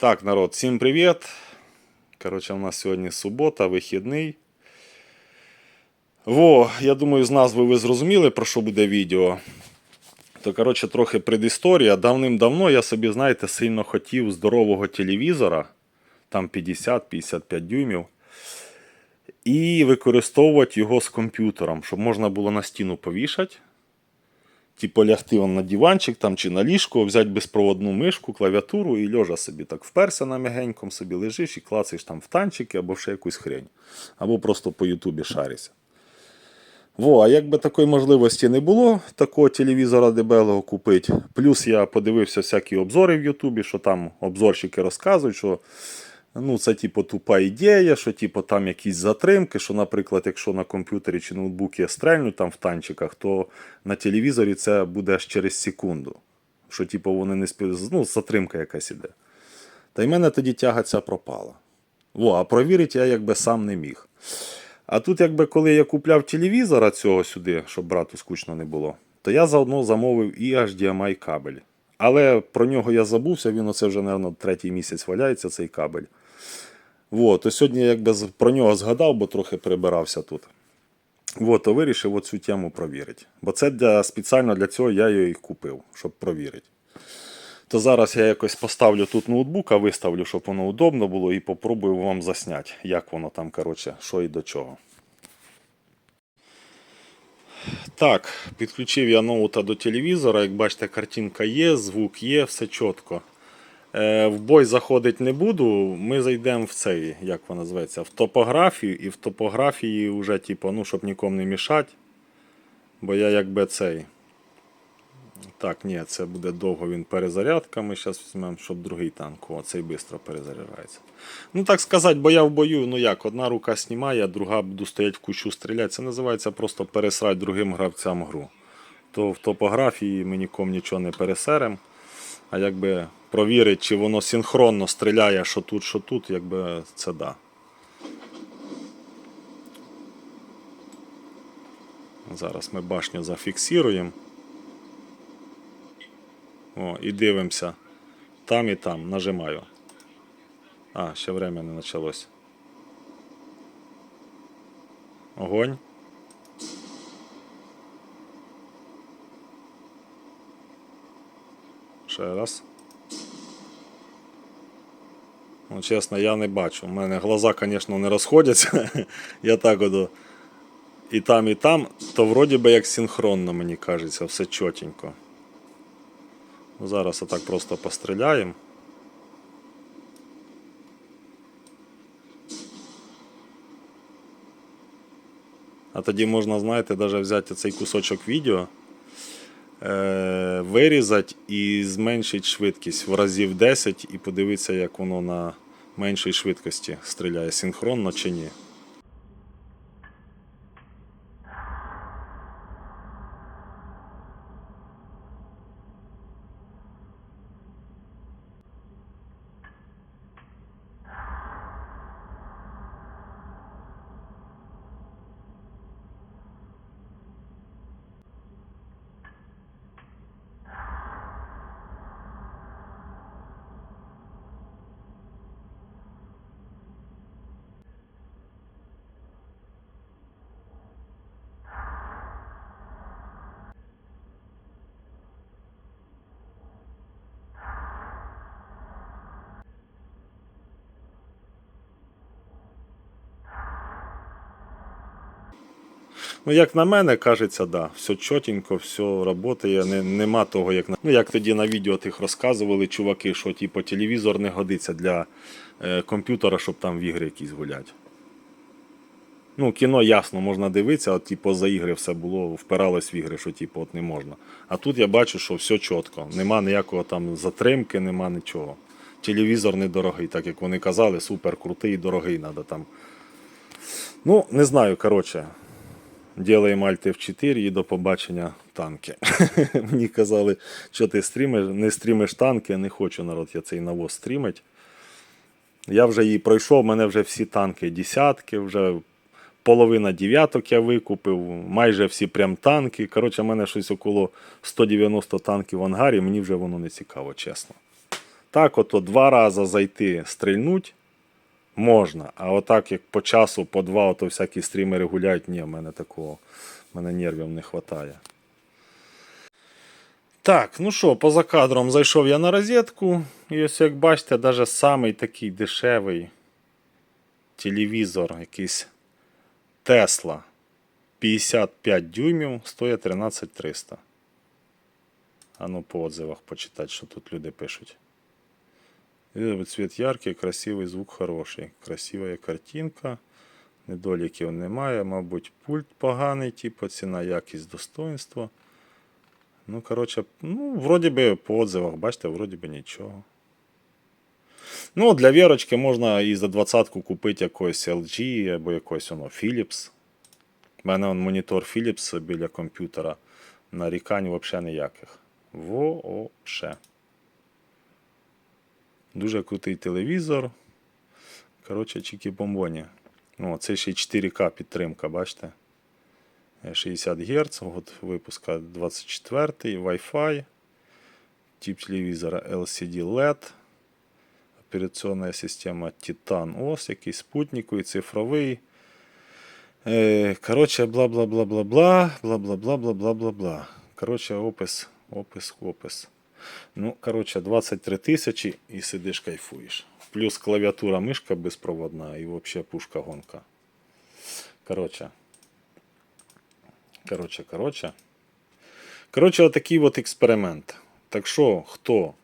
Так, народ, всім привіт. Коротше, у нас сьогодні субота, вихідний. Во, я думаю, з назви ви зрозуміли, про що буде відео. То, коротше, трохи предісторія. Давним-давно я собі, знаєте, сильно хотів здорового телевізора, там 50-55 дюймів, і використовувати його з комп'ютером, щоб можна було на стіну повішати. Типу лягти он на диванчик там, чи на ліжко, взяти безпроводну мишку, клавіатуру і льожа собі так вперся на м'ягеньком, собі лежиш і клацаєш там в танчики або ще якусь хрень. Або просто по Ютубі шаришся. Во, а якби такої можливості не було, такого телевізора дебелого купити. Плюс я подивився всякі обзори в Ютубі, що там обзорщики розказують, що ну, це типу тупа ідея, що типу, там якісь затримки, що, наприклад, якщо на комп'ютері чи ноутбуці я стрельну там в танчиках, то на телевізорі це буде аж через секунду. Що типу, вони не спів... ну, затримка якась іде. Та й мене тоді тяга ця пропала. Во, а провірити я якби сам не міг. А тут, якби коли я купляв телевізора цього сюди, щоб брату скучно не було, то я заодно замовив і HDMI кабель. Але про нього я забувся, він оце вже, мабуть, третій місяць валяється цей кабель. Вот, то сьогодні якби про нього згадав, бо трохи перебирався тут. Вот, то вирішив оцю тему провірити. Бо це для, спеціально для цього я її купив, щоб провірити. То зараз я якось поставлю тут ноутбука, виставлю, щоб воно удобно було, і попробую вам засняти, як воно там, коротше, що і до чого. Так, підключив я ноута до телевізора. Як бачите, картинка є, звук є, все чітко. Е, в бой заходити не буду. Ми зайдемо в цей, як вона називається, в топографію, і в топографії вже, типу, ну, щоб нікому не мішати. Бо я якби цей. Так, ні, це буде довго він перезарядка. Ми зараз візьмемо, щоб другий танк. О, цей швидко перезаряджається. Ну так сказати, бо я в бою, ну як, одна рука знімає, а друга буду стояти в кущу стріляти. Це називається просто пересрати другим гравцям гру. То в топографії ми нікому нічого не пересеремо. А якби провірити, чи воно синхронно стріляє, що тут, що тут, якби це да. Зараз ми башню зафіксуємо. О, і дивимося. Там і там. Нажимаю. А, ще время не почалось. Огонь. Ще раз. Ну, чесно, я не бачу. У мене глаза, звісно, не розходяться. я так от і там, і там, то вроді би як синхронно, мені кажеться, все чотенько. Ну, Зараз отак просто постріляємо. А тоді можна, знаєте, навіть взяти цей кусочок відео, вирізати і зменшити швидкість в разів 10 і подивитися, як воно на меншій швидкості стріляє, синхронно чи ні. Ну, як на мене, кажеться, да, все чотенько, все працює, не, нема того, як на. Ну, як тоді на відео тих розказували чуваки, що типу, телевізор не годиться для е, комп'ютера, щоб там в ігри якісь гулять. Ну, кіно ясно, можна дивитися, от типу, за ігри все було, впиралось в ігри, що типу, от не можна. А тут я бачу, що все чітко. Нема ніякого там затримки, нема нічого. Телевізор недорогий, так як вони казали, супер крутий дорогий треба там. Ну, не знаю, коротше. Ділаємо Alt F4 і до побачення танки. Мені казали, що ти стрімиш, не стрімиш танки, не хочу народ, я цей навоз стрімить. Я вже її пройшов, в мене вже всі танки десятки, вже половина дев'яток я викупив, майже всі прям танки. Коротше, в мене щось около 190 танків в ангарі, мені вже воно не цікаво, чесно. Так, ото два рази зайти, стрільнуть можна. А отак, як по часу, по два, ото всякі стрімери гуляють, ні, в мене такого, в мене нервів не вистачає. Так, ну що, поза кадром зайшов я на розетку. І ось як бачите, навіть самий такий дешевий телевізор, якийсь Tesla 55 дюймів, стоїть 13300. А ну по отзывах почитати, що тут люди пишуть. Цвет яркий, красивий, звук хороший. Красива картинка. Недоліків немає, мабуть, пульт поганий, типу ціна, якість, достоинство. Ну, коротше, ну, вроді би по отзивах, бачите, вроді би нічого. Ну, для вірочки можна і за двадцятку купити якось LG або якось воно Philips. У мене он монітор Philips біля комп'ютера. Нарікань взагалі ніяких. Вообще. Дуже крутий телевізор. Коротше, чікі-бомбоні. Ну, це ще й 4К підтримка, бачите? Е, 60 Гц, год випуска 24, Wi-Fi, тип телевізора LCD LED, операційна система Titan OS, якийсь спутниковий, цифровий. Е, Коротше, бла-бла-бла-бла-бла, бла-бла-бла-бла-бла-бла-бла. Коротше, опис, опис, опис. Ну, коротше, 23 тисячі і сидиш кайфуєш. Плюс клавіатура мишка безпроводна і взагалі пушка гонка. Коротше. Коротше, коротше. Коротше, отакий от експеримент. Так що, хто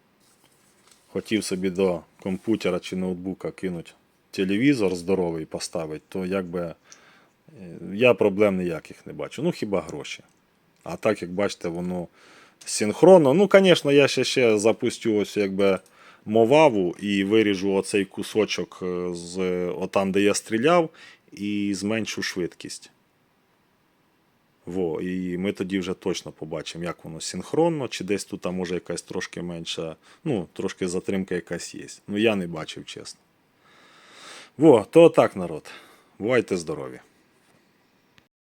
хотів собі до комп'ютера чи ноутбука кинути телевізор здоровий поставити, то якби е, я проблем ніяких не бачу. Ну, хіба гроші. А так, як бачите, воно синхронно. Ну, звісно, я ще, ще запустю ось якби моваву і виріжу оцей кусочок е, з отам, де я стріляв, і зменшу швидкість. Во, і ми тоді вже точно побачимо, як воно синхронно, чи десь тут може якась трошки менша, ну, трошки затримка якась є. Ну, я не бачив, чесно. Во, то так, народ. Бувайте здорові.